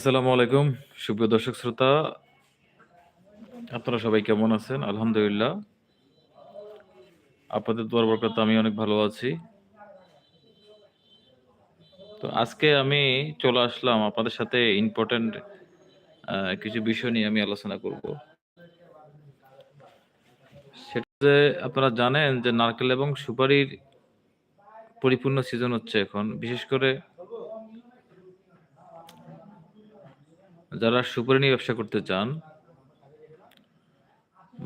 আসসালামু আলাইকুম, সুপ্রিয় দর্শক শ্রোতা। আপনারা সবাই কেমন আছেন? আলহামদুলিল্লাহ। আপনাদের দোয়ার আমি অনেক ভালো আছি। তো আজকে আমি চলে আসলাম আপনাদের সাথে ইম্পর্টেন্ট কিছু বিষয় নিয়ে আমি আলোচনা করব। সেটা যে আপনারা জানেন যে নারকেল এবং সুপারির পরিপূর্ণ সিজন হচ্ছে এখন। বিশেষ করে যারা সুপারি নিয়ে ব্যবসা করতে চান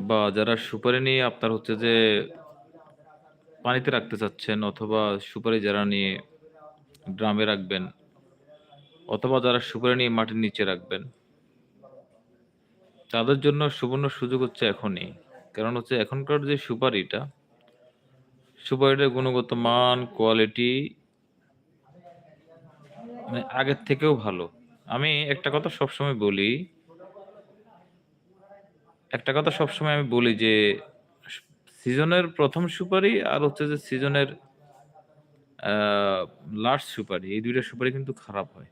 বা যারা সুপারি নিয়ে আপনার হচ্ছে যে পানিতে রাখতে চাচ্ছেন অথবা সুপারি যারা নিয়ে ড্রামে রাখবেন অথবা যারা সুপারি নিয়ে মাটির নিচে রাখবেন, তাদের জন্য সুবর্ণ সুযোগ হচ্ছে এখনই। কারণ হচ্ছে এখনকার যে সুপারিটা, সুপারিটার গুণগত মান কোয়ালিটি মানে আগের থেকেও ভালো। আমি একটা কথা সবসময় বলি, একটা কথা সবসময় আমি বলি যে, সিজনের প্রথম সুপারি আর হচ্ছে যে সিজনের লাস্ট সুপারি, এই দুইটা সুপারি কিন্তু খারাপ হয়।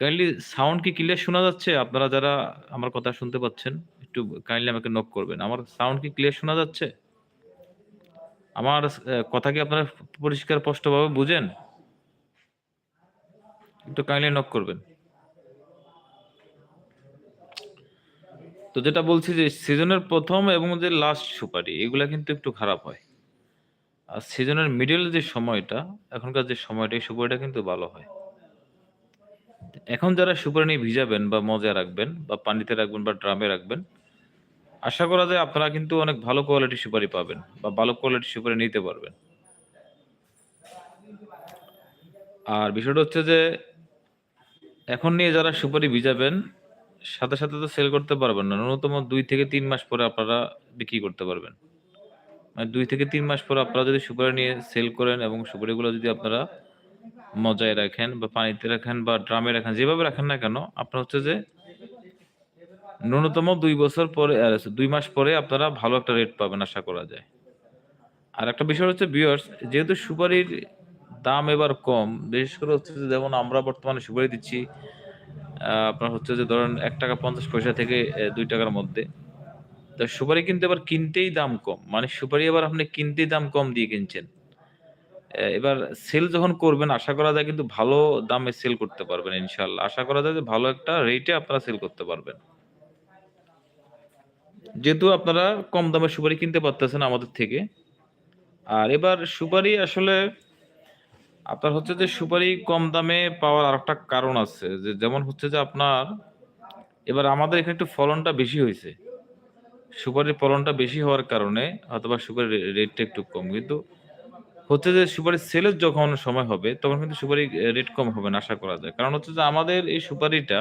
কাইন্ডলি সাউন্ড কি ক্লিয়ার শোনা যাচ্ছে? আপনারা যারা আমার কথা শুনতে পাচ্ছেন, একটু কাইন্ডলি আমাকে নক করবেন। আমার সাউন্ড কি ক্লিয়ার শোনা যাচ্ছে? আমার কথা কি আপনারা পরিষ্কার স্পষ্টভাবে বুঝেন? একটু কাইন্ডলি নক করবেন। তো যেটা বলছি যে সিজনের প্রথম এবং যে লাস্ট সুপারি, এগুলা কিন্তু একটু খারাপ হয়। আর সিজনের মিডল যে সময়টা, এখনকার যে সময়টা, এই সুপারিটা কিন্তু ভালো হয়। এখন যারা সুপারি নিয়ে ভিজাবেন বা মজা রাখবেন বা পানিতে রাখবেন বা ড্রামে রাখবেন, আশা করা যায় আপনারা কিন্তু অনেক ভালো কোয়ালিটি সুপারি পাবেন বা ভালো কোয়ালিটি সুপারি নিতে পারবেন। আর বিষয়টা হচ্ছে যে, এখন নিয়ে যারা সুপারি ভিজাবেন সাথে সাথে তো সেল করতে পারবেন না। ন্যূনতম দুই থেকে তিন মাস পরে আপনারা বিক্রি করতে পারবেন। মানে দুই থেকে তিন মাস পরে আপনারা যদি সুপারি নিয়ে সেল করেন এবং সুপারিগুলো যদি আপনারা মজায় রাখেন বা পানিতে রাখেন বা ড্রামে রাখেন, যেভাবে রাখেন না কেন, আপনার হচ্ছে যে ন্যূনতম দুই বছর পরে দুই মাস পরে আপনারা ভালো একটা রেট পাবেন আশা করা যায়। আর একটা বিষয় হচ্ছে বিয়ার্স যেহেতু সুপারির দাম এবার কম, বিশেষ করে হচ্ছে যেমন আমরা বর্তমানে সুপারি দিচ্ছি আপনার হচ্ছে যে ধরেন এক টাকা পঞ্চাশ পয়সা থেকে দুই টাকার মধ্যে। তো সুপারি কিন্তু এবার কিনতেই দাম কম। মানে সুপারি এবার আপনি কিনতেই দাম কম দিয়ে কিনছেন। এবার সেল যখন করবেন, আশা করা যায় কিন্তু ভালো দামে সেল করতে পারবেন ইনশাল্লাহ আশা করা যায় যে ভালো একটা রেটে আপনারা সেল করতে পারবেন। যেহেতু আপনারা কম দামে সুপারি কিনতে পারতেছেন আমাদের থেকে। আর এবার সুপারি আসলে আপনার হচ্ছে যে সুপারি কম দামে পাওয়ার আর একটা কারণ আছে, যে যেমন হচ্ছে যে আপনার, এবার আমাদের এখানে একটু ফলনটা বেশি হয়েছে। সুপারির ফলনটা বেশি হওয়ার কারণে অথবা সুপারির রেটটা একটু কম। কিন্তু হচ্ছে যে সুপারির সেলের যখন সময় হবে, তখন কিন্তু সুপারি রেট কম হবে না, আশা করা যায়। কারণ হচ্ছে যে আমাদের এই সুপারিটা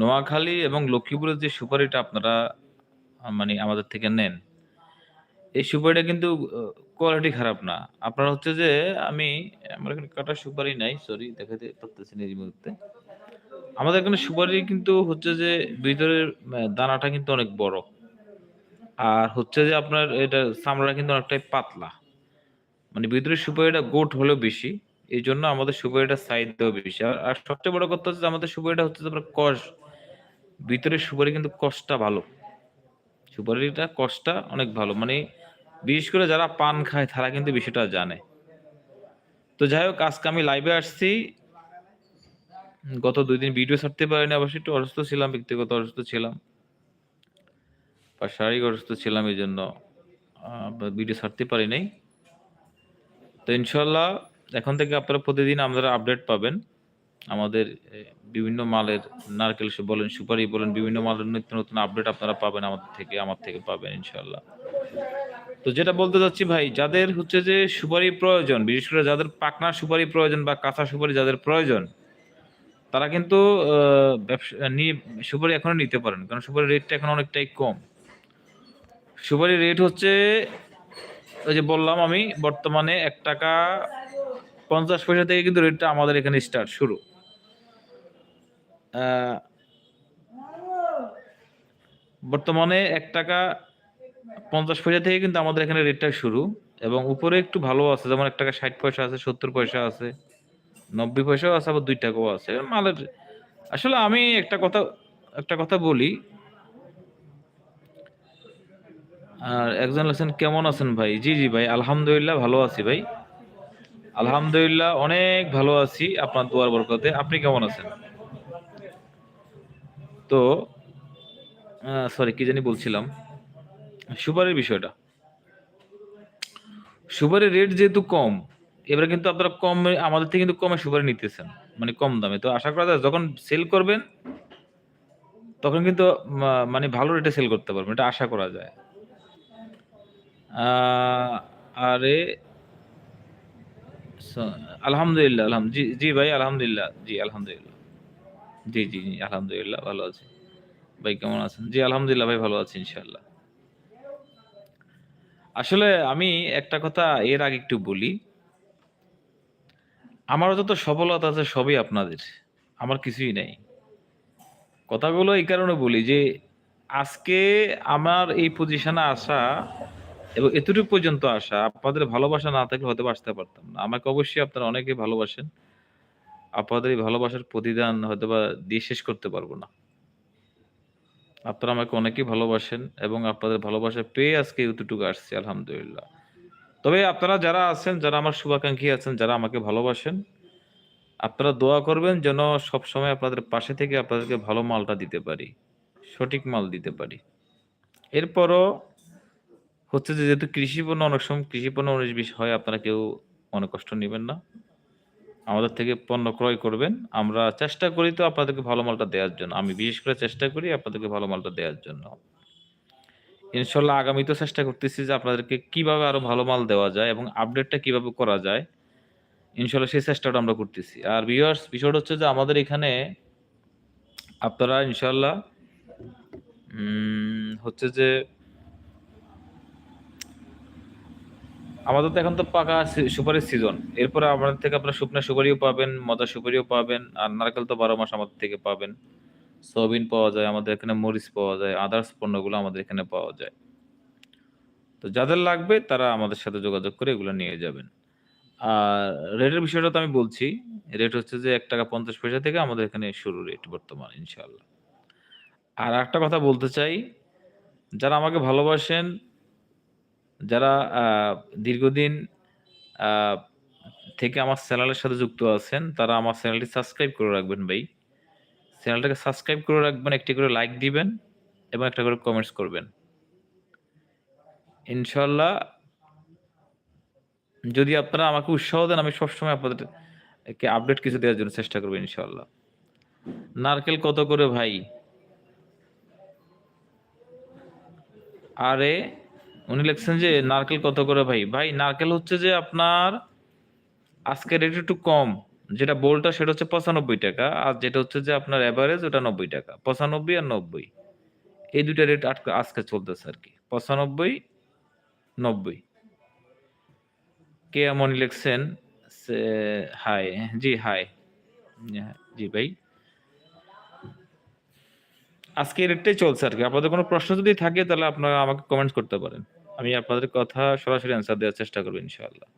নোয়াখালী এবং লক্ষ্মীপুরের যে সুপারিটা আপনারা মানে আমাদের থেকে নেন, এই সুপারিটা কিন্তু কোয়ালিটি খারাপ না। আপনার হচ্ছে যে, আমি আমার এখানে কাটা সুপারি নাই সরি দেখাতে পারতেছি না এই মুহূর্তে। আমাদের এখানে সুপারি কিন্তু হচ্ছে যে, ভিতরের দানাটা কিন্তু অনেক বড়। আর হচ্ছে যে আপনার এটা চামড়া কিন্তু অনেকটাই পাতলা। মানে ভিতরের সুপারিটা গোট হলেও বেশি, এই জন্য আমাদের সুপারিটা সাইজ দেওয়া বেশি। আর সবচেয়ে বড় কথা হচ্ছে যে, আমাদের সুপারিটা হচ্ছে আপনার কষ, ভিতরের সুপারি কিন্তু কষটা ভালো। সুপারিটা কষটা অনেক ভালো। মানে বিশেষ করে যারা পান খায়, তারা কিন্তু বিষয়টা জানে। তো যাই হোক, আজকে আমি লাইভে আসছি। গত দুই দিন ভিডিও ছাড়তে পারিনি, অবশ্যই একটু অসুস্থ ছিলাম, ব্যক্তিগত অসুস্থ ছিলাম। বা শারীরিক অসুস্থ ছিলাম এই জন্য ভিডিও ছাড়তে পারি নাই। তো ইনশাল্লাহ এখন থেকে আপনারা প্রতিদিন আপনারা আপডেট পাবেন। আমাদের বিভিন্ন মালের নারকেল বলেন সুপারি, বলেন বিভিন্ন মালের নিত্য নতুন আপডেট আপনারা পাবেন আমাদের থেকে, আমার থেকে পাবেন ইনশাল্লাহ তো যেটা বলতে যাচ্ছি ভাই, যাদের হচ্ছে যে সুপারি প্রয়োজন, বিশেষ করে যাদের পাকনা সুপারি প্রয়োজন বা কাঁচা সুপারি যাদের প্রয়োজন, তারা কিন্তু সুপারি এখনও নিতে পারেন, কারণ সুপারি রেটটা এখন অনেকটাই কম। সুপারির রেট হচ্ছে, ওই যে বললাম আমি, বর্তমানে এক টাকা পঞ্চাশ পয়সা থেকে কিন্তু রেটটা আমাদের এখানে স্টার্ট শুরু। বর্তমানে এক টাকা পঞ্চাশ পয়সা থেকে কিন্তু আমাদের এখানে রেটটা শুরু এবং উপরে একটু ভালো আছে, যেমন এক টাকা ষাট পয়সা আছে, সত্তর পয়সা আছে, নব্বই পয়সাও আছে, আবার দুই টাকাও আছে। মালের, আসলে আমি একটা কথা একটা কথা বলি। আর একজন আছেন, কেমন আছেন ভাই? জি জি ভাই, আলহামদুলিল্লাহ ভালো আছি ভাই। আলহামদুলিল্লাহ অনেক ভালো আছি আপনার দুয়ার বরকতে। আপনি কেমন আছেন? তো সরি কি জানি বলছিলাম। সুপারের বিষয়টা। সুপারের রেট যেহেতু কম, এবারে কিন্তু আপনারা কম, আমাদের থেকে কিন্তু কমে সুপারি নিতেছেন মানে কম দামে। তো আশা করা যায় যখন সেল করবেন, তখন কিন্তু মানে ভালো রেটে সেল করতে পারবেন, এটা আশা করা যায়। আরে আলহামদুলিল্লাহ, আলহাম, জি জি ভাই, আলহামদুলিল্লাহ, জি আলহামদুলিল্লাহ। জি জি জি, আলহামদুলিল্লাহ, ভালো আছি। ভাই, কেমন আছেন? জি, আলহামদুলিল্লাহ, ভাই, ভালো আছি, ইনশাআল্লাহ। আসলে আমি একটা কথা এর আগে একটু বলি। আমার যত সফলতা আছে সবই আপনাদের, আমার কিছুই নেই। কথাগুলো এই কারণে বলি যে, আজকে আমার এই পজিশনে আসা এবং এতটুকু পর্যন্ত আসা, আপনাদের ভালোবাসা না থাকলে হয়তো আসতে পারতাম না। আমাকে অবশ্যই আপনারা অনেকে ভালোবাসেন। আপনাদের এই ভালোবাসার প্রতিদান হয়তো বা দিয়ে শেষ করতে পারব না। আপনারা আমাকে অনেকেই ভালোবাসেন এবং আপনাদের ভালোবাসা পেয়ে আজকে এতটুকু আসছে, আলহামদুলিল্লাহ। তবে আপনারা যারা আছেন, যারা আমার শুভাকাঙ্ক্ষী আছেন, যারা আমাকে ভালোবাসেন, আপনারা দোয়া করবেন যেন সবসময় আপনাদের পাশে থেকে আপনাদেরকে ভালো মালটা দিতে পারি, সঠিক মাল দিতে পারি। এরপরও হচ্ছে যে, যেহেতু কৃষি পণ্য, অনেক সময় কৃষি পণ্য বিশ হয়, আপনারা কেউ অনেক কষ্ট নেবেন না। আমাদের থেকে পণ্য ক্রয় করবেন। আমরা চেষ্টা করি তো আপনাদেরকে ভালো মালটা দেওয়ার জন্য। আমি বিশেষ করে চেষ্টা করি আপনাদেরকে ভালো মালটা দেওয়ার জন্য। ইনশাল্লাহ আগামী তো চেষ্টা করতেছি যে আপনাদেরকে কীভাবে আরও ভালো মাল দেওয়া যায় এবং আপডেটটা কীভাবে করা যায়। ইনশাল্লাহ সেই চেষ্টাটা আমরা করতেছি। আর ভিউয়ার্স বিষয়টা হচ্ছে যে আমাদের এখানে আপনারা ইনশাল্লাহ হচ্ছে যে আমাদের তো এখন তো পাকা সুপারির সিজন এরপরে আমাদের থেকে আপনারা শুকনো সুপারিও পাবেন, মজা সুপারিও পাবেন, আর নারকেল তো বারো মাস আমাদের থেকে পাবেন। সয়াবিন পাওয়া যায়, আমাদের এখানে মরিচ পাওয়া যায়, আদার্স পণ্যগুলো আমাদের এখানে পাওয়া যায়। তো যাদের লাগবে তারা আমাদের সাথে যোগাযোগ করে এগুলো নিয়ে যাবেন। আর রেটের বিষয়টা তো আমি বলছি, রেট হচ্ছে যে এক টাকা পঞ্চাশ পয়সা থেকে আমাদের এখানে শুরু রেট বর্তমান ইনশাল্লাহ আর একটা কথা বলতে চাই, যারা আমাকে ভালোবাসেন যারা দীর্ঘদিন থেকে আমার চ্যানেলের সাথে যুক্ত আছেন, তারা আমার চ্যানেলটি সাবস্ক্রাইব করে রাখবেন ভাই। চ্যানেলটাকে সাবস্ক্রাইব করে রাখবেন, একটি করে লাইক দিবেন এবং একটা করে কমেন্টস করবেন। ইনশাল্লাহ যদি আপনারা আমাকে উৎসাহ দেন, আমি সবসময় আপনাদেরকে আপডেট কিছু দেওয়ার জন্য চেষ্টা করব ইনশাল্লাহ নারকেল কত করে ভাই? আরে উনি লিখছেন যে, নারকেল কত করে ভাই? ভাই, নারকেল হচ্ছে যে আপনার আজকে রেট একটু কম। যেটা বোলটা সেটা হচ্ছে পঁচানব্বই টাকা, আর যেটা হচ্ছে যে আপনার অ্যাভারেজ ওটা নব্বই টাকা। পঁচানব্বই আর নব্বই। এই দুইটা রেট আজকে চলতেছে আর কি। পঁচানব্বই, নব্বই। কে এমন লিখছেন হাই জি হাই জি, ভাই। আজকে রেটটাই চলছে আর কি। আপনাদের কোনো প্রশ্ন যদি থাকে, তাহলে আপনারা আমাকে কমেন্ট করতে পারেন। আমি আপনাদের কথা সরাসরি অ্যান্সার দেওয়ার চেষ্টা করব, ইনশাআল্লাহ।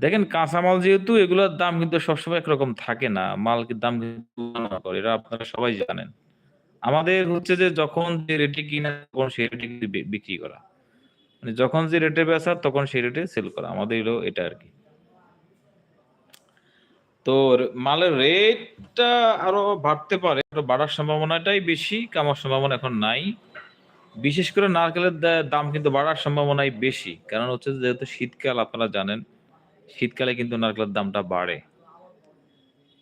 দেখেন, কাঁচামাল যেহেতু, এগুলোর দাম কিন্তু সবসময় একরকম থাকে না। মাল দাম করে, এটা আপনারা সবাই জানেন। আমাদের হচ্ছে যে, যখন যে রেটে কিনা, তখন সেই রেটে বিক্রি করা। মানে যখন যে রেটে বেচা, তখন সেই রেটে সেল করা। আমাদের এটা আর কি। তো মালের রেটটা আরও বাড়তে পারে বাড়ার সম্ভাবনাটাই বেশি, কামার সম্ভাবনা এখন নাই। বিশেষ করে নারকেলের দাম কিন্তু বাড়ার সম্ভাবনাই বেশি, কারণ হচ্ছে যেহেতু শীতকাল, আপনারা জানেন, শীতকালে কিন্তু নারকেলের দামটা বাড়ে।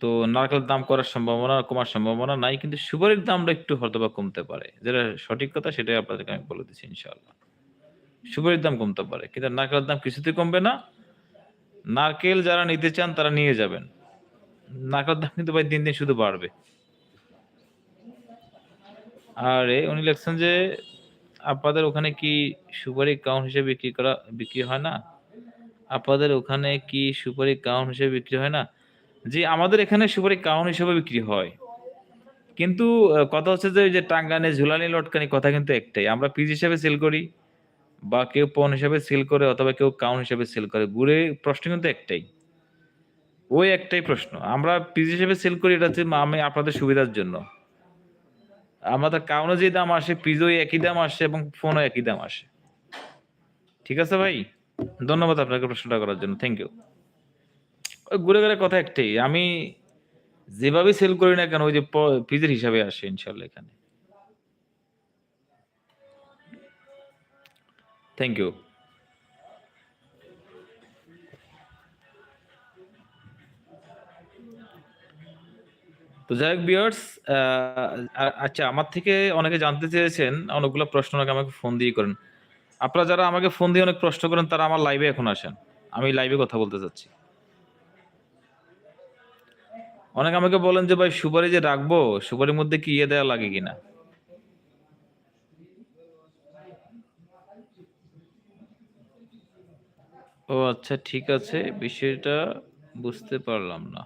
তো নারকেলের দাম করার সম্ভাবনা, কমার সম্ভাবনা নাই, কিন্তু সুপারির দামটা একটু হয়তো বা কমতে পারে। যেটা সঠিক কথা, সেটাই আপনাদেরকে আমি বলে দিচ্ছি, ইনশাআল্লাহ। সুপারির দাম কমতে পারে, কিন্তু নারকেলের দাম কিছুতেই কমবে না। নারকেল যারা নিতে চান, তারা নিয়ে যাবেন। নারকেলের দাম কিন্তু ভাই দিন দিন শুধু বাড়বে। আর, উনি লিখছেন যে, আপনাদের ওখানে কি সুপারি কাউন্ট হিসেবে বিক্রি করা, বিক্রি হয় না? আপনাদের ওখানে কি সুপারি কাউন্ট হিসেবে বিক্রি হয় না? জি, আমাদের এখানে সুপারি কাউন্ট হিসেবে বিক্রি হয়। কিন্তু কথা হচ্ছে যে, ওই যে টাঙ্গানে ঝুলানি লটকানি কথা কিন্তু একটাই। আমরা পিস হিসেবে সেল করি বা কেউ পণ হিসেবে সেল করে অথবা কেউ কাউন্ট হিসেবে সেল করে। গুড়ে প্রশ্ন কিন্তু একটাই। ওই একটাই প্রশ্ন। আমরা পিস হিসেবে সেল করি এটা হচ্ছে আমি আপনাদের সুবিধার জন্য। আমাদের কাউনে যে দাম আসে পিজও একই দাম আসে এবং ফোনও একই দাম আসে। ঠিক আছে ভাই? ধন্যবাদ আপনাকে প্রশ্নটা করার জন্য। থ্যাংক ইউ ওই ঘুরে ঘুরে কথা একটাই, আমি যেভাবে সেল করি না কেন, ওই যে পিজের হিসাবে আসে ইনশাল্লাহ এখানে। থ্যাংক ইউ তো যাই হোক বিয়ার্স আচ্ছা আমার থেকে অনেকে জানতে চেয়েছেন, অনেকগুলো প্রশ্ন নাকি আমাকে ফোন দিয়ে করেন। আপনারা যারা আমাকে ফোন দিয়ে অনেক প্রশ্ন করেন, তারা আমার লাইভে এখন আসেন। আমি লাইভে কথা বলতে চাচ্ছি। অনেকে আমাকে বলেন যে, ভাই, সুপারি যে রাখব, সুপারির মধ্যে কি ইয়ে দেওয়া লাগে কিনা? ও আচ্ছা ঠিক আছে, বিষয়টা বুঝতে পারলাম না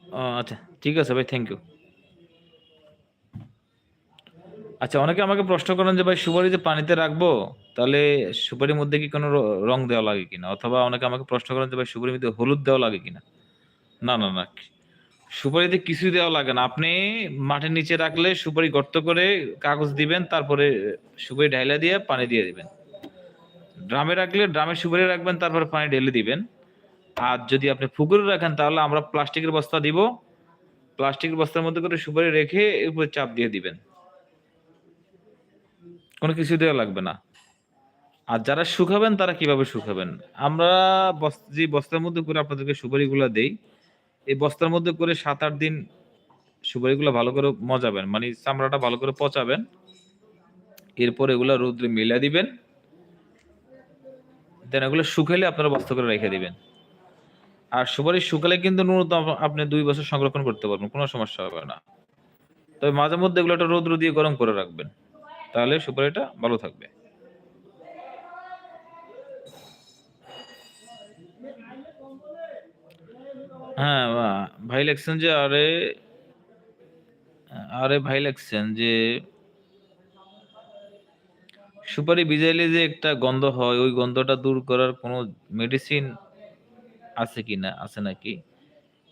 ও আচ্ছা ঠিক আছে ভাই থ্যাংক ইউ আচ্ছা অনেকে আমাকে প্রশ্ন করেন যে ভাই, সুপারি যে পানিতে রাখব, তাহলে সুপারির মধ্যে কি কোনো র- দেওয়া লাগে কিনা? অথবা অনেকে আমাকে প্রশ্ন করেন যে ভাই, সুপারির মধ্যে হলুদ দেওয়া লাগে কিনা? না না না, সুপারিতে কিছুই দেওয়া লাগে না। আপনি মাটির নিচে রাখলে সুপারি গর্ত করে কাগজ দিবেন, তারপরে সুপারি ঢাইলা দিয়ে পানি দিয়ে দিবেন। ড্রামে রাখলে ড্রামে সুপারি রাখবেন, তারপরে পানি ঢেলে দিবেন। আর যদি আপনি পুকুরে রাখেন, তাহলে আমরা প্লাস্টিকের বস্তা দিব। প্লাস্টিকের বস্তার মধ্যে করে সুপারি রেখে এর উপরে চাপ দিয়ে দিবেন। কোনো কিছু দেওয়া লাগবে না। আর যারা শুকাবেন, তারা কীভাবে শুকাবেন? আমরা যে বস্তার মধ্যে করে আপনাদেরকে সুপারিগুলো দেই, এই বস্তার মধ্যে করে সাত আট দিন সুপারিগুলো ভালো করে মজাবেন মানে চামড়াটা ভালো করে পচাবেন। এরপর এগুলো রোদ্রে মিলা দিবেন। দেন এগুলো শুকাইলে আপনারা বস্তা করে রেখে দিবেন। আর সুপারি শুকালে কিন্তু ন্যূনতম আপনি দুই বছর সংরক্ষণ করতে পারবেন, কোনো সমস্যা হবে না। তবে মাঝে মধ্যে এগুলো একটা রোদ্র দিয়ে গরম করে রাখবেন, তাহলে সুপারিটা ভালো থাকবে। হ্যাঁ ভাই লেখছেন যে আরে আরে ভাই লেখছেন যে সুপারি ভিজাইলে যে একটা গন্ধ হয়, ওই গন্ধটা দূর করার কোনো মেডিসিন আছে কি না আছে নাকি?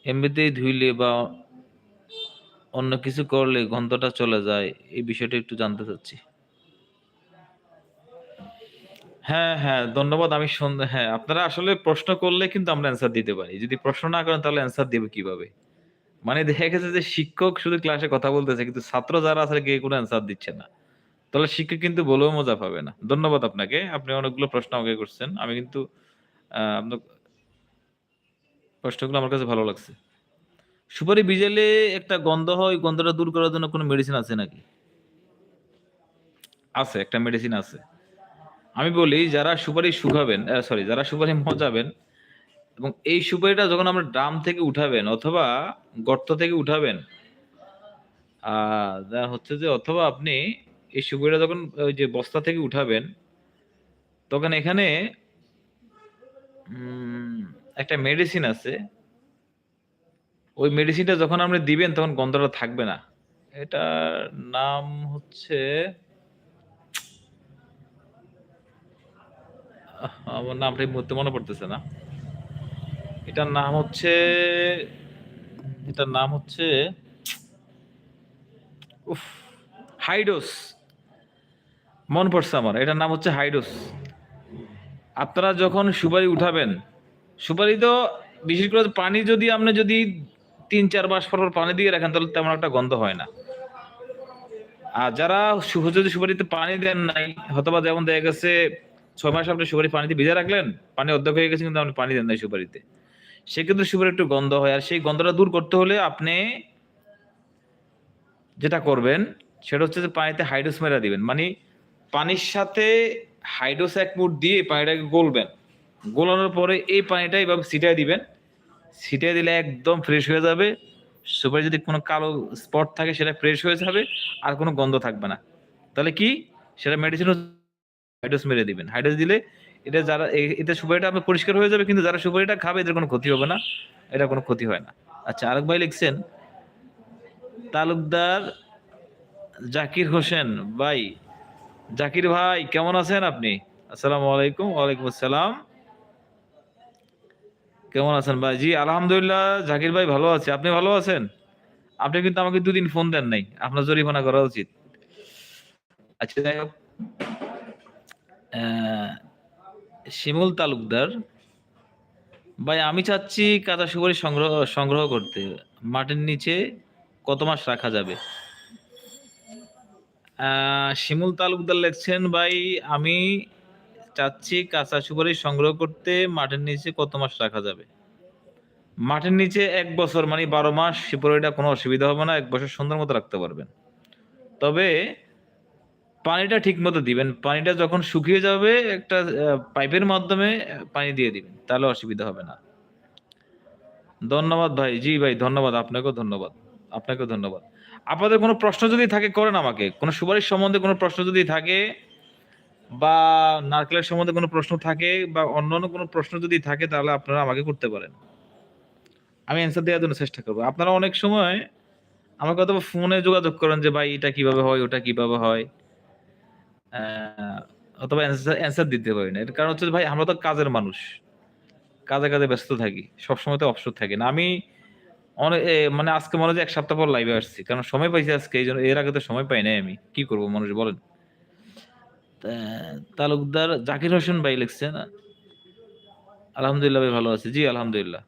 এমনিতেই ধুইলে বা অন্য কিছু করলে গন্ধটা চলে যায় এই বিষয়টা একটু জানতে চাচ্ছি। হ্যাঁ হ্যাঁ ধন্যবাদ আমি হ্যাঁ আপনারা আসলে প্রশ্ন করলে কিন্তু আমরা অ্যান্সার দিতে পারি। যদি প্রশ্ন না করেন তাহলে অ্যান্সার দেবে কীভাবে? মানে দেখা গেছে যে শিক্ষক শুধু ক্লাসে কথা বলতেছে কিন্তু ছাত্র যারা আছে কে কোনো অ্যান্সার দিচ্ছে না। তাহলে শিক্ষক কিন্তু বলেও মজা পাবে না। ধন্যবাদ আপনাকে আপনি অনেকগুলো প্রশ্ন আমাকে করছেন। আমি কিন্তু আহ, আপনার প্রশ্নগুলো আমার কাছে ভালো লাগছে। সুপারি ভিজালে একটা গন্ধ হয় গন্ধটা দূর করার জন্য কোনো মেডিসিন আছে নাকি? আছে, একটা মেডিসিন আছে। আমি বলি, যারা সুপারি শুকাবেন সরি যারা সুপারি মজাবেন, এবং এই সুপারিটা যখন আমরা ড্রাম থেকে উঠাবেন অথবা গর্ত থেকে উঠাবেন হচ্ছে যে অথবা আপনি এই সুপারিটা যখন, ওই যে বস্তা থেকে উঠাবেন, তখন এখানে একটা মেডিসিন আছে, ওই মেডিসিনটা যখন আপনি দিবেন তখন গন্ধটা থাকবে না। এটার নাম হচ্ছে, আমার নামটা এই মুহূর্তে মনে পড়তেছে না। এটার নাম হচ্ছে, এটার নাম হচ্ছে, উফ, হাইডোস। মন পড়ছে আমার, এটার নাম হচ্ছে হাইডোস। আপনারা যখন সুপারি উঠাবেন সুপারি তো বিশেষ করে পানি যদি আপনি যদি তিন, চার মাস পর পর পানি দিয়ে রাখেন, তাহলে তেমন একটা গন্ধ হয় না। আর যারা যদি সুপারিতে পানি দেন নাই, হয়তোবা যেমন দেখা গেছে, ছয় মাস আপনি সুপারি পানিতে ভিজে রাখলেন, পানি অর্ধেক হয়ে গেছে, কিন্তু আপনি পানি দেন নাই সুপারিতে। সেক্ষেত্রে সুপারি একটু গন্ধ হয়, আর সেই গন্ধটা দূর করতে হলে আপনি যেটা করবেন, সেটা হচ্ছে যে পানিতে হাইড্রোস মেরা দিবেন। মানে পানির সাথে হাইড্রোস এক মুঠ দিয়ে পানিটাকে গলবেন। গোলানোর পরে এই পানিটা এইভাবে ছিটাই দিবেন। ছিটিয়ে দিলে একদম ফ্রেশ হয়ে যাবে। সুপারি যদি কোনো কালো স্পট থাকে, সেটা ফ্রেশ হয়ে যাবে, আর কোনো গন্ধ থাকবে না। তাহলে কি? সেটা মেডিসিন হাইড্রোস মেরে দিবেন। হাইড্রোস দিলে এটা যারা, এ- এতে সুপারিটা আপনার পরিষ্কার হয়ে যাবে, কিন্তু যারা সুপারিটা খাবে, এদের কোনো ক্ষতি হবে না। এটা কোনো ক্ষতি হয় না। আচ্ছা আরেক ভাই লিখছেন, তালুকদার জাকির হোসেন ভাই। জাকির ভাই, কেমন আছেন আপনি? আসসালামু আলাইকুম, ওয়ালাইকুম আসসালাম। কেমন আছেন ভাই? জি, আলহামদুলিল্লাহ, জাকির ভাই ভালো আছে। আপনি ভালো আছেন? আপনি কিন্তু আমাকে দুদিন ফোন দেন নাই। আপনার জরিমানা করা উচিত। আচ্ছা যাই হোক। শিমুল তালুকদার। ভাই, আমি চাচ্ছি কাঁচা সুপারি সংগ্রহ সংগ্রহ করতে। মাটির নিচে কত মাস রাখা যাবে? শিমুল তালুকদার লিখছেন, ভাই, আমি চাচ্ছি কাঁচা সুপারি সংগ্রহ করতে মাটির নিচে কত মাস রাখা যাবে? মাটির নিচে এক বছর মানে বারো মাস সুপারিটা কোনো অসুবিধা হবে না, এক বছর সুন্দর মতো রাখতে পারবেন। তবে পানিটা ঠিক মতো দিবেন, পানিটা যখন শুকিয়ে যাবে একটা পাইপের মাধ্যমে পানি দিয়ে দিবেন, তাহলে অসুবিধা হবে না। ধন্যবাদ ভাই, জি ভাই, ধন্যবাদ, আপনাকেও ধন্যবাদ আপনাকেও ধন্যবাদ। আপনাদের কোনো প্রশ্ন যদি থাকে, করেন আমাকে। কোনো সুপারিশ সম্বন্ধে কোনো প্রশ্ন যদি থাকে বা নারকেলের সম্বন্ধে কোনো প্রশ্ন থাকে বা অন্যান্য কোনো প্রশ্ন যদি থাকে, তাহলে আপনারা আমাকে করতে পারেন। আমি অ্যান্সার দেওয়ার জন্য চেষ্টা করব। আপনারা অনেক সময় আমাকে অথবা ফোনে যোগাযোগ করেন যে, ভাই, এটা কীভাবে হয়, ওটা কীভাবে হয়? অথবা অ্যান্সার দিতে পারি না। এর কারণ হচ্ছে ভাই, আমরা তো কাজের মানুষ। কাজে কাজে ব্যস্ত থাকি। সবসময় তো অবসর থাকি না। আমি অনেক মানে আজকে মনে হয় এক সপ্তাহ পর লাইভে আসছি। কারণ সময় পাইছি আজকে, এই জন্য এর আগে তো সময় পাই নাই আমি। কি করব মানুষ বলেন? তালুকদার জাকির হোসেন ভাই লিখছেন। আলহামদুলিল্লাহ ভাই ভালো আছি। জি, আলহামদুলিল্লাহ।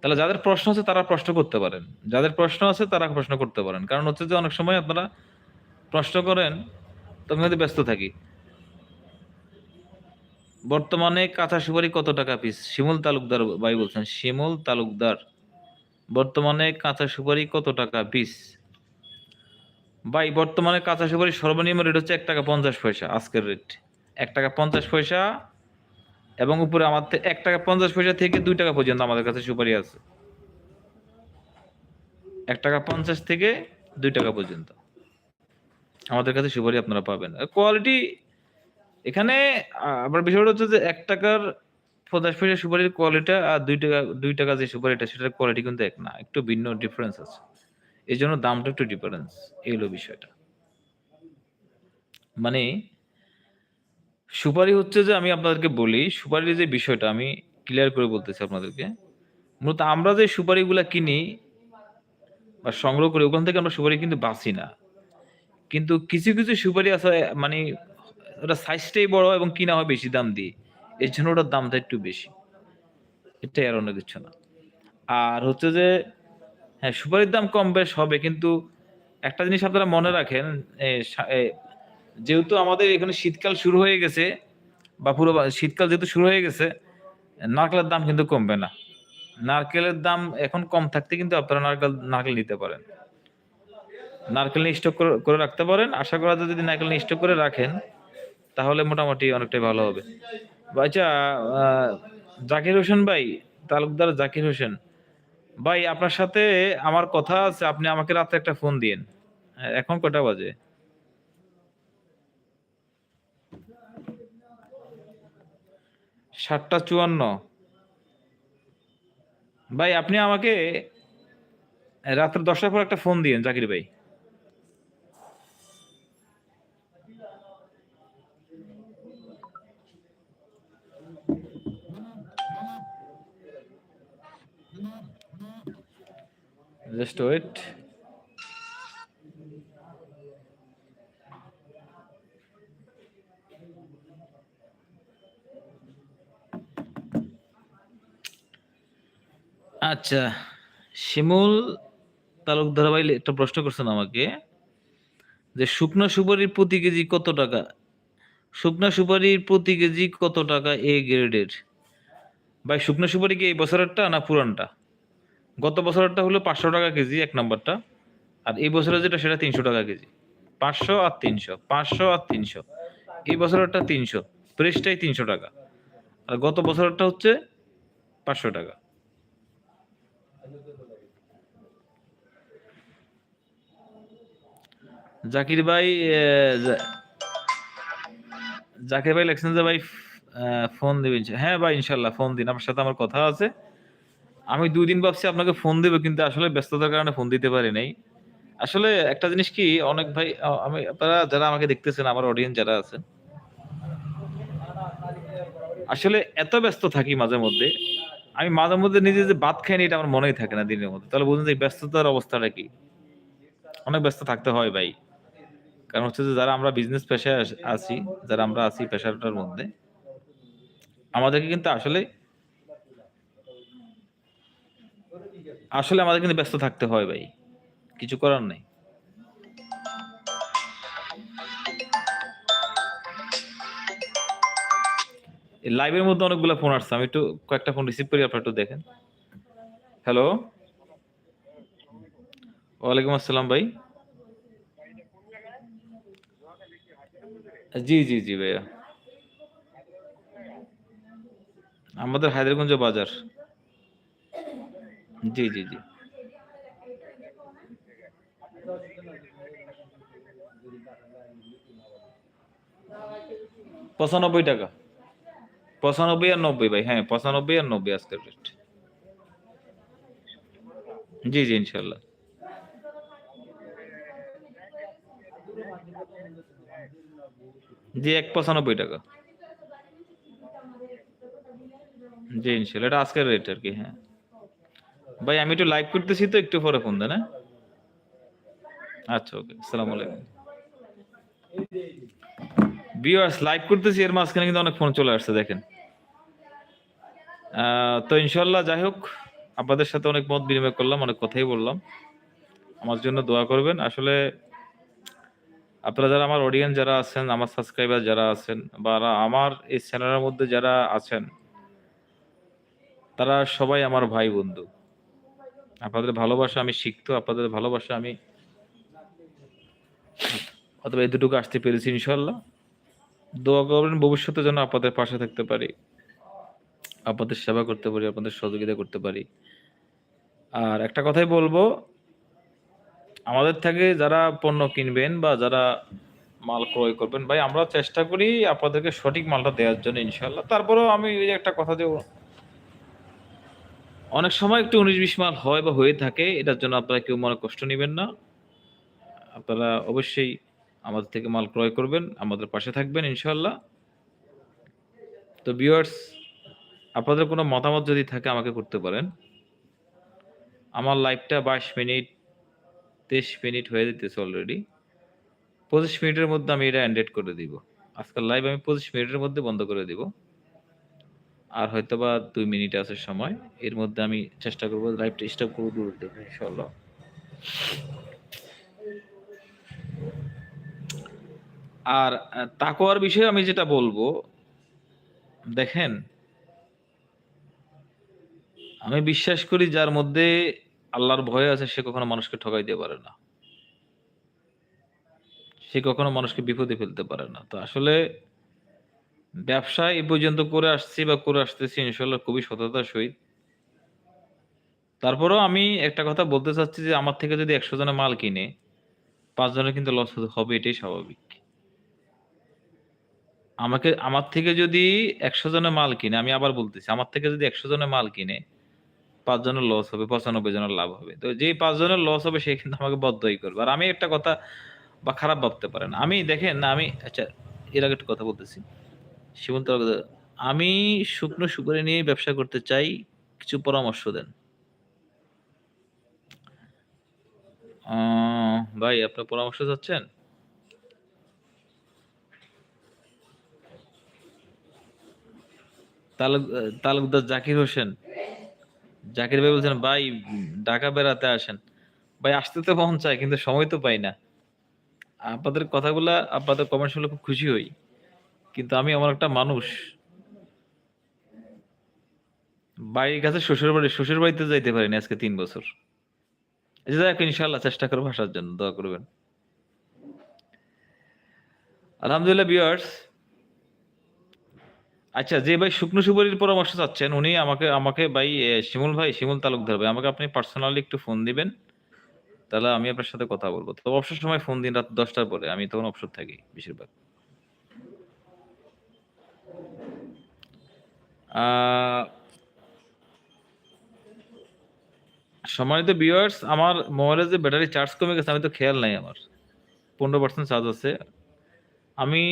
তাহলে যাদের প্রশ্ন আছে তারা প্রশ্ন করতে পারেন। যাদের প্রশ্ন আছে তারা প্রশ্ন করতে পারেন। কারণ হচ্ছে যে অনেক সময় আপনারা প্রশ্ন করেন তো আমি হয়তো ব্যস্ত থাকি। বর্তমানে কাঁচা সুপারি কত টাকা পিস শিমুল তালুকদার ভাই বলছেন, শিমুল তালুকদার, বর্তমানে কাঁচা সুপারি কত টাকা পিস ভাই, বর্তমানে কাঁচা সুপারি সর্বনিম্ন রেট হচ্ছে এক টাকা পঞ্চাশ পয়সা, আজকের রেট এক টাকা পঞ্চাশ পয়সা এবং উপরে আমার এক টাকা পঞ্চাশ পয়সা থেকে দুই টাকা পর্যন্ত আমাদের কাছে সুপারি আছে। এক টাকা পঞ্চাশ থেকে দুই টাকা পর্যন্ত আমাদের কাছে সুপারি আপনারা পাবেন। কোয়ালিটি এখানে আবার বিষয়টা হচ্ছে যে এক টাকার পঞ্চাশ পয়সা সুপারির কোয়ালিটি আর দুই টাকা দুই টাকা যে সুপারিটা, সেটার কোয়ালিটি কিন্তু এক না, একটু ভিন্ন ডিফারেন্স আছে। এই জন্য দামটা একটু ডিফারেন্স এই হলো বিষয়টা। মানে সুপারি হচ্ছে যে আমি আপনাদেরকে বলি, সুপারির যে বিষয়টা আমি ক্লিয়ার করে বলতেছি আপনাদেরকে, মূলত আমরা যে সুপারিগুলা কিনি বা সংগ্রহ করি, ওখান থেকে আমরা সুপারি কিন্তু বাঁচি না। কিন্তু কিছু কিছু সুপারি আছে মানে ওটা সাইজটাই বড় এবং কিনা হয় বেশি দাম দিয়ে, এর জন্য ওটার দামটা একটু বেশি। এটাই আর অন্য কিছু না। আর হচ্ছে যে হ্যাঁ সুপারির দাম কম বেশ হবে, কিন্তু একটা জিনিস আপনারা মনে রাখেন যেহেতু আমাদের এখানে শীতকাল শুরু হয়ে গেছে, বা পুরো শীতকাল যেহেতু শুরু হয়ে গেছে, নারকেলের দাম কিন্তু কমবে না। নারকেলের দাম এখন কম থাকতে কিন্তু আপনারা নারকেল নারকেল নিতে পারেন। নারকেল নিয়ে স্টক করে রাখতে পারেন। আশা করা যদি নারকেল নিয়ে স্টক করে রাখেন, তাহলে মোটামুটি অনেকটাই ভালো হবে। আচ্ছা জাকির হোসেন ভাই, তালুকদার জাকির হোসেন ভাই, আপনার সাথে আমার কথা আছে, আপনি আমাকে রাতে একটা ফোন দিন এখন কটা বাজে? সাতটা চুয়ান্ন। ভাই, আপনি আমাকে রাত্রে দশটার পর একটা ফোন দিন জাকির ভাই। জাস্ট ওয়েট আচ্ছা শিমুল তালুকদার ভাই একটা প্রশ্ন করছেন আমাকে, যে শুকনো সুপারির প্রতি কেজি কত টাকা? শুকনো সুপারির প্রতি কেজি কত টাকা এ গ্রেডের? ভাই, শুকনো সুপারি কি এই বছরেরটা না পুরানটা? গত বছরেরটা হলো পাঁচশো টাকা কেজি এক নাম্বারটা, আর এই বছরের যেটা সেটা তিনশো টাকা কেজি। পাঁচশো আর তিনশো, পাঁচশো আর তিনশো। এই বছরেরটা তিনশো প্রেসটাই তিনশো টাকা। আর গত বছরেরটা হচ্ছে পাঁচশো টাকা। জাকির ভাই জাকির ভাই লেখছেন যে ভাই ফোন দিবেন হ্যাঁ ভাই, ইনশাল্লাহ, ফোন দিন আপনার সাথে আমার কথা আছে। আমি দুই দিন ভাবছি আপনাকে ফোন দেবো, কিন্তু আসলে ব্যস্ততার কারণে ফোন দিতে পারি নাই। আসলে একটা জিনিস কি, অনেক ভাই আমি, আপনারা যারা আমাকে দেখতেছেন, আমার অডিয়েন্স যারা আছেন, আসলে এত ব্যস্ত থাকি মাঝে মধ্যে, আমি মাঝে মধ্যে নিজে যে ভাত খাইনি এটা আমার মনেই থাকে না দিনের মধ্যে। তাহলে বুঝুন যে ব্যস্ততার অবস্থাটা কি। অনেক ব্যস্ত থাকতে হয় ভাই। কারণ হচ্ছে যে যারা আমরা বিজনেস পেশায় আছি, যারা আমরা আছি পেশাটার মধ্যে, আমাদেরকে কিন্তু আসলে আসলে আমাদের কিন্তু ব্যস্ত থাকতে হয় ভাই। কিছু করার নেই। লাইভের মধ্যে অনেকগুলো ফোন আসছে, আমি একটু কয়েকটা ফোন রিসিভ করি, আপনারা একটু দেখেন। হ্যালো ওয়ালাইকুম আসসালাম ভাই। জি জি জি ভাইয়া। আমাদের হায়দ্রারগঞ্জ বাজার। জি জি জি পঁচানব্বই টাকা পঁচানব্বই আর নব্বই ভাই হ্যাঁ পঁচানব্বই আর নব্বই আজকের রেট জি জি ইনশাল্লাহ জি এক পঁচানব্বই টাকা জি ইনশাল্লাহ এটা আজকের রেট আর কি হ্যাঁ ভাই, আমি একটু লাইভ করতেছি তো, একটু পরে ফোন দেন হ্যাঁ? আচ্ছা ওকে আসসালামু আলাইকুম। ভিউয়ার্স লাইভ করতেছি, এর মাঝখানে কিন্তু অনেক ফোন চলে আসছে, দেখেন। তো ইনশাল্লাহ যাই হোক, আপনাদের সাথে অনেক মত বিনিময় করলাম, অনেক কথাই বললাম। আমার জন্য দোয়া করবেন। আসলে, আপনারা যারা আমার অডিয়েন্স যারা আছেন, আমার সাবস্ক্রাইবার যারা আছেন, বা আমার এই চ্যানেলের মধ্যে যারা আছেন, তারা সবাই আমার ভাই বন্ধু। আপনাদের ভালোবাসা আমি শিখতো, আপনাদের ভালোবাসা আমি অথবা এই দুটুকু আসতে পেরেছি ইনশাল্লাহ দোয়া করবেন ভবিষ্যতে যেন আপনাদের পাশে থাকতে পারি, আপনাদের সেবা করতে পারি, আপনাদের সহযোগিতা করতে পারি। আর একটা কথাই বলব, আমাদের থেকে যারা পণ্য কিনবেন বা যারা মাল ক্রয় করবেন, ভাই, আমরা চেষ্টা করি আপনাদেরকে সঠিক মালটা দেওয়ার জন্য ইনশাল্লাহ তারপরেও আমি ওই একটা কথা দেব অনেক সময় একটু উনিশ বিশ মাল হয় বা হয়ে থাকে, এটার জন্য আপনারা কেউ মনে কষ্ট নেবেন না। আপনারা অবশ্যই আমাদের থেকে মাল ক্রয় করবেন, আমাদের পাশে থাকবেন ইনশাল্লাহ তো ভিউয়ার্স আপনাদের কোনো মতামত যদি থাকে আমাকে করতে পারেন। আমার লাইভটা বাইশ মিনিট, তেইশ মিনিট হয়ে যেতেছে অলরেডি পঁচিশ মিনিটের মধ্যে আমি এটা এন্ডেড করে দিব। আজকাল লাইভ আমি পঁচিশ মিনিটের মধ্যে বন্ধ করে দিব। আর হয়তো বা দুই মিনিট আছে সময়। এর মধ্যে আমি চেষ্টা করব লাইভটা স্টপ করব দূর ইনশাল্লাহ আর আহ, তাকওয়ার বিষয়ে আমি যেটা বলব দেখেন আমি বিশ্বাস করি যার মধ্যে আল্লাহর ভয় আছে সে কখনো মানুষকে ঠকাই দিতে পারে না। সে কখনো মানুষকে বিপদে ফেলতে পারে না। তো আসলে ব্যবসা এই পর্যন্ত করে আসছি বা করে আসতেছি, ইনশাল্লাহ খুবই সততার সহিত। তারপরেও আমি একটা কথা বলতে চাচ্ছি যে, আমার থেকে যদি একশো জনের মাল কিনে, পাঁচ জনের কিন্তু লস হবে, এটাই স্বাভাবিক। আমাকে, আমার থেকে যদি একশো জনের মাল কিনে, আমি আবার বলতেছি, আমার থেকে যদি একশো জনের মাল কিনে, পাঁচ জনের লস হবে, পঁচানব্বই জনের লাভ হবে। তো যেই পাঁচ জনের লস হবে, সে কিন্তু আমাকে বদ্ধই করবে। আর আমি একটা কথা বা খারাপ ভাবতে পারেন আমি দেখেন, আমি আচ্ছা এর আগে একটা কথা বলতেছি। সীমন্ত আমি শুকনো সুপারি নিয়ে ব্যবসা করতে চাই, কিছু পরামর্শ দেন। ভাই, আপনার পরামর্শ চাচ্ছেন? তালুক, তালুকদার জাকির হোসেন। জাকির ভাই বলছেন, ভাই, ঢাকা বেড়াতে আসেন। ভাই, আসতে তো মন চায়, কিন্তু সময় তো পাই না। আপনাদের কথাগুলা আপনাদের কমেন্ট শুনলে খুব খুশি হই। কিন্তু আমি আমার একটা মানুষ। বাড়ির কাছে শ্বশুর বাড়ি, শ্বশুর বাড়িতে যাইতে পারিনি আজকে তিন বছর। ইনশাল্লাহ চেষ্টা করব আসার জন্য, দোয়া করবেন। আলহামদুলিল্লাহ বিয়ার্স আচ্ছা যে ভাই শুকনো সুপারির পরামর্শ চাচ্ছেন, উনি আমাকে আমাকে ভাই শিমুল ভাই, শিমুল তালুকদার ভাই, আমাকে আপনি পার্সোনালি একটু ফোন দিবেন। তাহলে আমি আপনার সাথে কথা বলব। তো অবসর সময় ফোন দিন রাত দশটার পরে, আমি তখন অবসর থাকি বেশিরভাগ। সম্মানিত ভিউয়ার্স আমার মোবাইলের যে ব্যাটারি চার্জ কমে গেছে, আমি তো খেয়াল নাই আমার। পনেরো পার্সেন্ট চার্জ আছে। আমি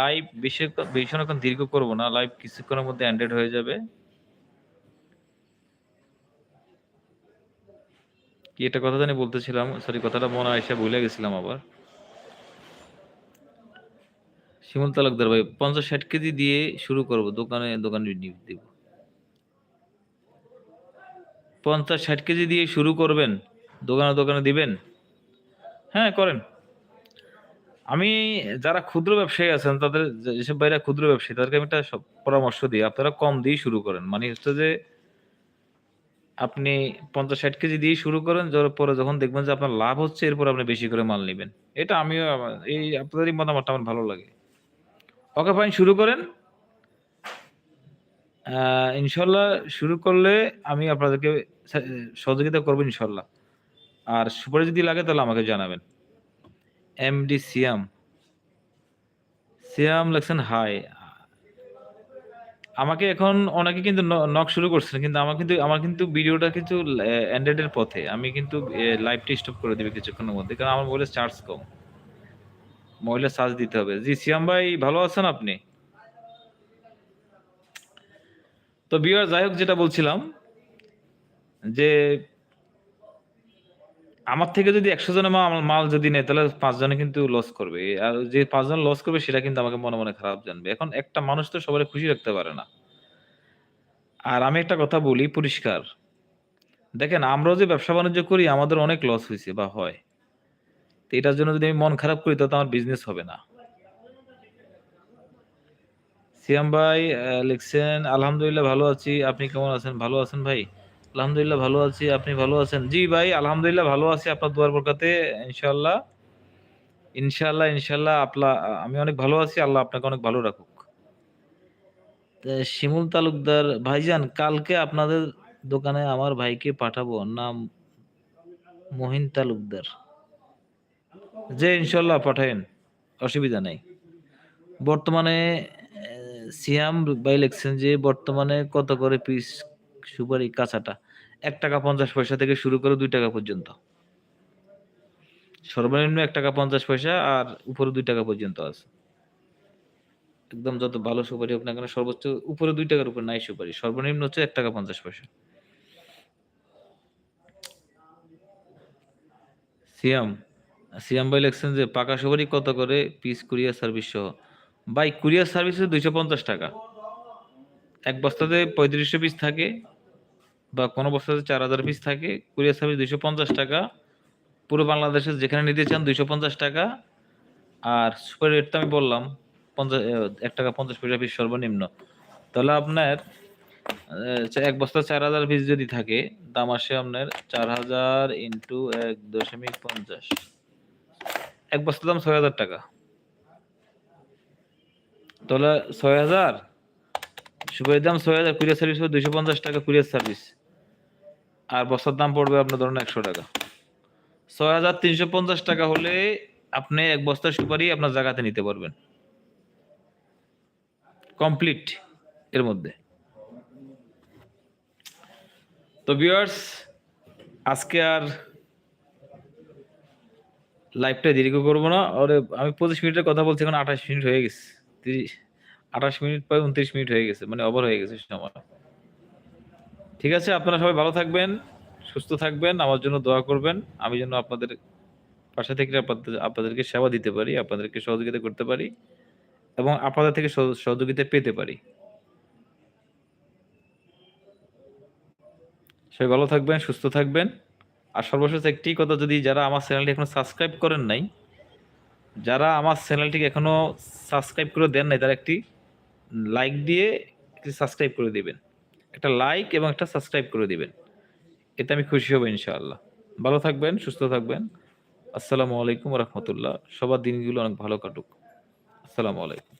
লাইভ বেশি বেশিক্ষণ দীর্ঘ করব না লাইভ কিছুক্ষণের মধ্যে এন্ডেড হয়ে যাবে। কি একটা কথা জানি বলতেছিলাম সরি কথাটা মনে আইসা ভুলে গেছিলাম আবার। শিমুল তালুকদার ভাই, পঞ্চাশ ষাট কেজি দিয়ে শুরু করব, দোকানে দোকানে দিব। পঞ্চাশ ষাট কেজি দিয়ে শুরু করবেন, দোকানে দোকানে দিবেন? হ্যাঁ করেন। আমি যারা ক্ষুদ্র ব্যবসায়ী আছেন, তাদের যেসব ভাইরা ক্ষুদ্র ব্যবসায়ী, তাদেরকে আমি একটা পরামর্শ দিই। আপনারা কম দিয়ে শুরু করেন। মানে হচ্ছে যে, আপনি পঞ্চাশ ষাট কেজি দিয়ে শুরু করেন যার পরে যখন দেখবেন যে আপনার লাভ হচ্ছে, এরপর আপনি বেশি করে মাল নেবেন। এটা আমিও এই আপনাদেরই মতামতটা আমার ভালো লাগে। ওকে ফাইন শুরু করেন। ইনশাল্লাহ শুরু করলে আমি আপনাদেরকে সহযোগিতা করব ইনশাল্লাহ আর সুপারে যদি লাগে তাহলে আমাকে জানাবেন। এমডি সিয়াম সিয়াম লেখছেন হাই আমাকে এখন অনেকে কিন্তু নক শুরু করছেন, কিন্তু আমার কিন্তু আমার কিন্তু ভিডিওটা কিন্তু অ্যান্ড্রয়েডের পথে। আমি কিন্তু লাইভটা স্টপ করে দেবে কিছুক্ষণের মধ্যে, কারণ আমার বলে চার্জ কম। মোবাইলে চার্জ দিতে হবে। জি, সিয়াম ভাই, ভালো আছেন আপনি? তো বিয়ার যাই যেটা বলছিলাম, যে আমার থেকে যদি একশো মাল মাল যদি নেয়, তাহলে পাঁচজনে কিন্তু লস করবে। আর যে পাঁচজন লস করবে, সেটা কিন্তু আমাকে মনে মনে খারাপ জানবে। এখন একটা মানুষ তো সবাই খুশি রাখতে পারে না। আর আমি একটা কথা বলি, পরিষ্কার। দেখেন, আমরাও যে ব্যবসা বাণিজ্য করি, আমাদের অনেক লস হয়েছে বা হয়। তো এটার জন্য যদি আমি মন খারাপ করি, তাহলে আমার বিজনেস হবে না। সিয়াম ভাই লিখছেন, আলহামদুলিল্লাহ ভালো আছি। আপনি কেমন আছেন? ভালো আছেন ভাই। আলহামদুলিল্লাহ ভালো আছি। আপনি ভালো আছেন? জি ভাই, আলহামদুলিল্লাহ ভালো আছি আপনার দুয়ার বরকাতে। ইনশাআল্লাহ ইনশাল্লাহ ইনশাল্লাহ আপলা, আমি অনেক ভালো আছি। আল্লাহ আপনাকে অনেক ভালো রাখুক। শিমুল তালুকদার, ভাইজান, কালকে আপনাদের দোকানে আমার ভাইকে পাঠাবো। নাম মহিন তালুকদার। যে ইনশাল্লাহ পাঠায়েন অসুবিধা নেই। বর্তমানে সিয়াম বাই লিখছেন যে বর্তমানে কত করে পিস সুপারি কাঁচাটা? এক টাকা পঞ্চাশ পয়সা থেকে শুরু করে দুই টাকা পর্যন্ত। সর্বনিম্ন এক টাকা পঞ্চাশ পয়সা আর উপরে দুই টাকা পর্যন্ত আছে। একদম যত ভালো সুপারি হোক না কেন, সর্বোচ্চ উপরে দুই টাকার উপর নাই সুপারি, সর্বনিম্ন হচ্ছে এক টাকা পঞ্চাশ পয়সা। সিয়াম সিয়াম ভাই লিখছেন যে, পাকা সুপারি কত করে? পিস কুরিয়ার সার্ভিস সহ। বাই কুরিয়ার সার্ভিস দুইশো পঞ্চাশ টাকা। এক বস্তাতে পঁয়ত্রিশশো পিস থাকে বা কোনো বস্তাতে চার হাজার পিস থাকে। কুরিয়ার সার্ভিস দুইশো পঞ্চাশ টাকা। পুরো বাংলাদেশে যেখানে নিতে চান দুইশো পঞ্চাশ টাকা। আর সুপার রেট তো আমি বললাম, পঞ্চাশ এক টাকা পঞ্চাশ পয়সা পিস সর্বনিম্ন। তাহলে আপনার এক বস্তা চার হাজার পিস যদি থাকে, দাম আসে আপনার চার হাজার ইন্টু এক দশমিক পঞ্চাশ। এক বস্তা দাম ছয় হাজার টাকা। তাহলে ছয় হাজার, সুপারির দাম ছয় হাজার, কুরিয়ার সার্ভিস দুইশো পঞ্চাশ টাকা কুরিয়ার সার্ভিস। আর বস্তার দাম পড়বে আপনার ধরুন একশো টাকা। ছয় হাজার তিনশো পঞ্চাশ টাকা হলে আপনি এক বস্তা সুপারি আপনার জায়গাতে নিতে পারবেন। কমপ্লিট এর মধ্যে। তো ভিউয়ার্স, আজকে আর লাইভটা দীর্ঘ করব না। আর আমি পঁচিশ মিনিটের কথা বলছি, এখন আঠাশ মিনিট হয়ে গেছে। তিরিশ, আঠাশ মিনিট প্রায় উনত্রিশ মিনিট হয়ে গেছে মানে ওভার হয়ে গেছে সময়। ঠিক আছে, আপনারা সবাই ভালো থাকবেন, সুস্থ থাকবেন, আমার জন্য দোয়া করবেন। আমি যেন আপনাদের পাশে থেকে আপনাদের, আপনাদেরকে সেবা দিতে পারি, আপনাদেরকে সহযোগিতা করতে পারি, এবং আপনাদের থেকে সহ- সহযোগিতা পেতে পারি। সবাই ভালো থাকবেন, সুস্থ থাকবেন। আর সর্বশেষ একটি কথা, যদি যারা আমার চ্যানেলটি এখনও সাবস্ক্রাইব করেন নাই, যারা আমার চ্যানেলটিকে এখনও সাবস্ক্রাইব করে দেন নাই, তারা একটি লাইক দিয়ে একটি সাবস্ক্রাইব করে দিবেন। একটা লাইক এবং একটা সাবস্ক্রাইব করে দিবেন। এতে আমি খুশি হব ইনশাআল্লাহ। ভালো থাকবেন, সুস্থ থাকবেন। আসসালামু আলাইকুম রহমতুল্লাহ। সবার দিনগুলো অনেক ভালো কাটুক। আসসালামু আলাইকুম।